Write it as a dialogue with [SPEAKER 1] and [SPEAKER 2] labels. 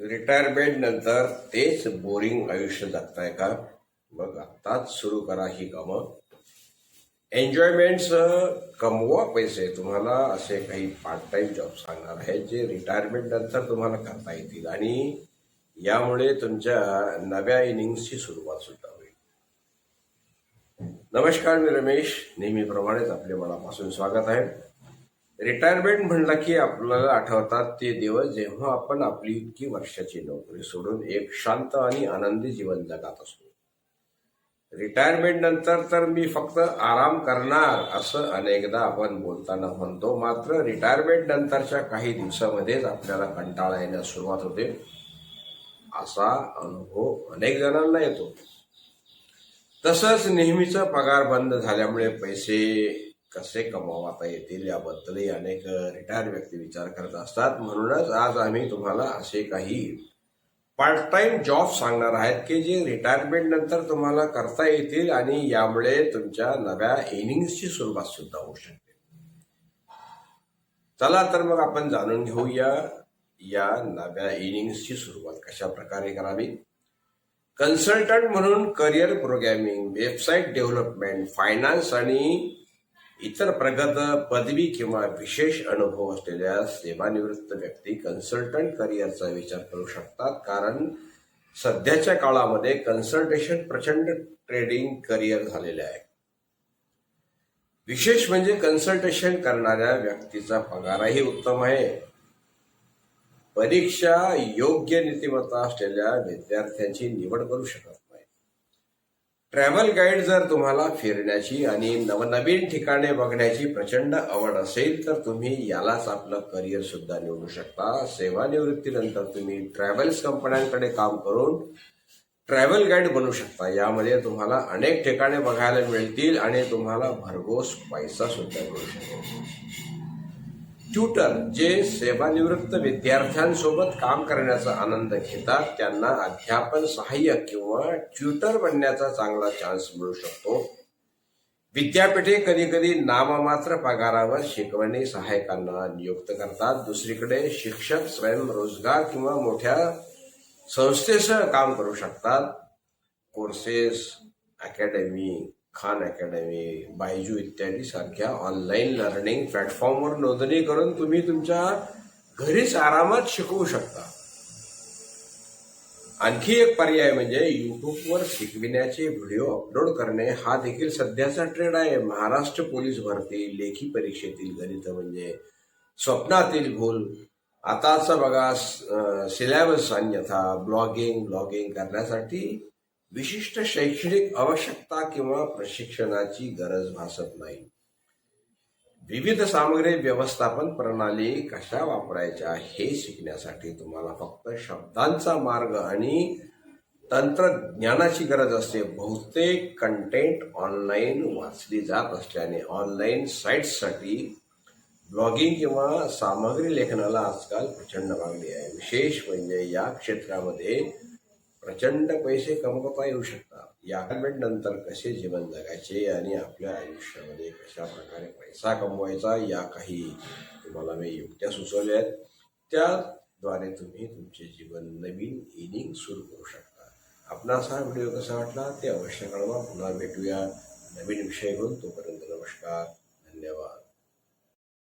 [SPEAKER 1] Retirement नंतर तेच boring आयुष्य जगताय का? मग आत्ताच सुरू करा ही कामं. एन्जॉयमेंट्स कमवा पैसे. तुम्हाला असे काही पार्ट टाइम जॉब सांगणार आहेत जे रिटायरमेंट नंतर तुम्हाला करता येतील. आणि यामुळे तुमच्या नव्या इनिंग्सची सुरुवात सुद्धा होईल. नमस्कार मी रमेश. नेहमीप्रमाणेच आपले मनापासून स्वागत आहे. रिटायरमेंट म्हणलं की आपल्याला आठवतात ते दिवस जेव्हा आपण आपली इतकी वर्षाची नोकरी सोडून एक शांत आणि आनंदी जीवन जगात असतो. रिटायरमेंट नंतर तर मी फक्त आराम करणार असं अनेकदा आपण बोलताना म्हणतो. मात्र रिटायरमेंट नंतरच्या काही दिवसामध्येच आपल्याला कंटाळा येण्यास सुरुवात होते. असा अनुभव अनेक जणांना येतो. तसंच नेहमीचा पगार बंद झाल्यामुळे पैसे कसे कमावता येतील याबद्दलही अनेक रिटायर व्यक्ती विचार करत असतात. म्हणूनच आज आम्ही तुम्हाला असे काही पार्ट टाइम जॉब सांगणार आहेत की जे रिटायरमेंट नंतर तुम्हाला करता येतील आणि यामुळे तुमच्या नव्या इनिंग्सची सुरुवात सुद्धा होऊ शकते. चला तर मग आपण जाणून घेऊया या नव्या इनिंग्सची सुरुवात कशा प्रकारे करावी. कन्सल्टंट म्हणून career programming website development finance आणि इतर प्रगत पदवी किंवा विशेष अनुभव असलेल्या सेवानिवृत्त व्यक्ती कन्सल्टंट करिअरचा विचार करू शकतात. कारण सध्याच्या काळामध्ये कन्सल्टेशन प्रचंड ट्रेडिंग करिअर झालेले आहे. विशेष म्हणजे कन्सल्टेशन करणाऱ्या व्यक्तीचा पगारही उत्तम आहे. परीक्षा योग्य नीतिमत्ता असलेल्या विद्यार्थ्यांची निवड करू शकत ट्रॅव्हल गाईड जर तुम्हाला फिरण्याची आणि नवनवीन ठिकाणे बघण्याची प्रचंड आवड असेल तर तुम्ही यालाच आपलं करिअर सुद्धा निवडू शकता. सेवानिवृत्तीनंतर तुम्ही ट्रॅव्हल्स कंपन्यांकडे काम करून ट्रॅव्हल गाईड बनू शकता. यामध्ये तुम्हाला अनेक ठिकाणे बघायला मिळतील आणि तुम्हाला भरघोस पैसा सुद्धा मिळू शकेल ट्युटर जे सेवानिवृत्त विद्यार्थ्यांसोबत काम करण्याचा आनंद घेतात त्यांना अध्यापन सहाय्यक किंवा ट्युटर बनण्याचा चांगला चान्स मिळू शकतो. विद्यापीठे कधी कधी नाममात्र पगारावर शिकवणी सहाय्यकांना नियुक्त करतात. दुसरीकडे शिक्षक स्वयंरोजगार किंवा मोठ्या संस्थेसह काम करू शकतात. Courses academy Khan academy Byju इत्यादी सारख्या ऑनलाईन लर्निंग प्लॅटफॉर्मवर नोंदणी करून तुम्ही तुमच्या घरीच आरामात शिकवू शकता. आणखी एक पर्याय म्हणजे युट्यूबवर शिकविण्याचे व्हिडिओ अपलोड करणे हा देखील सध्याचा ट्रेंड आहे. महाराष्ट्र पोलीस भरती लेखी परीक्षेतील गणित म्हणजे स्वप्नातील भूल. आताचा बघा सिलेबस अन्यथा ब्लॉगिंग ब्लॉगिंग करण्यासाठी विशिष्ट शैक्षणिक आवश्यकता किंवा प्रशिक्षणाची गरज भासत नाही. विविध सामग्री व्यवस्थापन प्रणाली कशा वापरायच्या हे शिकण्यासाठी तुम्हाला फक्त शब्दांचा मार्ग आणि तंत्रज्ञानाची गरज असते. बहुतेक कंटेंट ऑनलाईन वाचली जात असल्याने ऑनलाईन साईट्ससाठी ब्लॉगिंग किंवा सामग्री लेखनाला आजकाल प्रचंड मागणी आहे. विशेष म्हणजे या क्षेत्रामध्ये प्रचंड पैसे कमवता येऊ शकतात. या नंतर कसे जीवन जगायचे आणि आपल्या आयुष्यामध्ये कशा प्रकारे पैसा कमवायचा या काही तुम्हाला मी युक्त्या सुचवल्या आहेत. त्याद्वारे तुम्ही तुमचे जीवन नवीन इनिंग सुरू करू शकता. आपणास हा व्हिडिओ कसा वाटला ते अवश्य कळवा. पुन्हा भेटूया नवीन विषय घेऊन. तोपर्यंत नमस्कार. धन्यवाद.